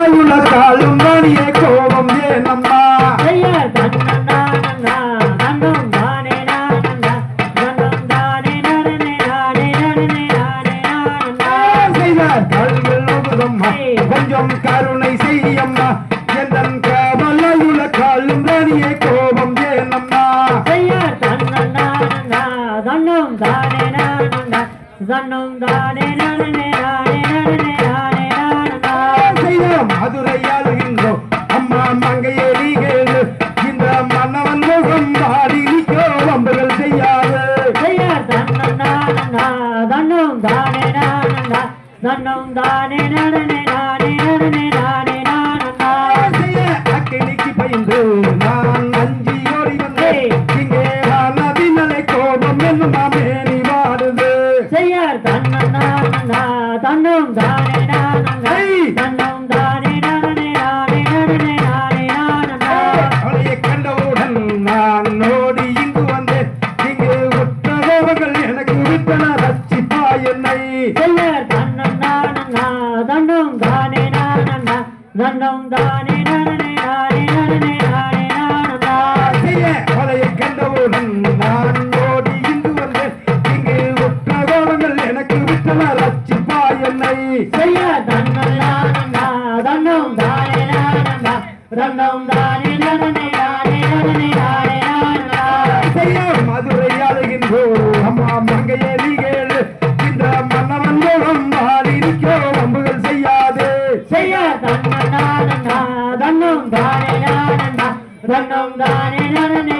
உலகாலும் மணியே கோபம் ஏனம்மா தானே நானே நானே கொஞ்சம் கருணை செய்யம்மா உலகாலும் கோபம் ஏனம்மா தானே தானே நானே நானே மங்கையேறி கேளு இந்த மன்னவன் முகம் வாடி நிற்கோ வம்புகள் செய்யாது. தன்னம் தானே நானன்னா தன்னம் தானே நனனே நானே நனனே நானே நானன்னா செய்ய அக்கினிக்கு பயந்து நான் அஞ்சி ஓடி வந்தேன் இங்கே நதிமலை கோபம் என்னும் மேனி வாடுது. செய்யார் தன்னன்னா நன்னா தன்னம் தானே நானன்னா ஐய்! தன்னம் தானே எனக்கு விட்டன என்னை செய்யார் தன்னம் தானே நானன்னா தானே நானே கண்டவுடன் நான் ஓடி இங்கு வந்தேன் இங்கு உற்றவர்கள் எனக்கு விட்டன என்னை தன்னம் தானே தன்னம் தானே தன்னன்னா நன்னா தன்னம் தானே நானன்னா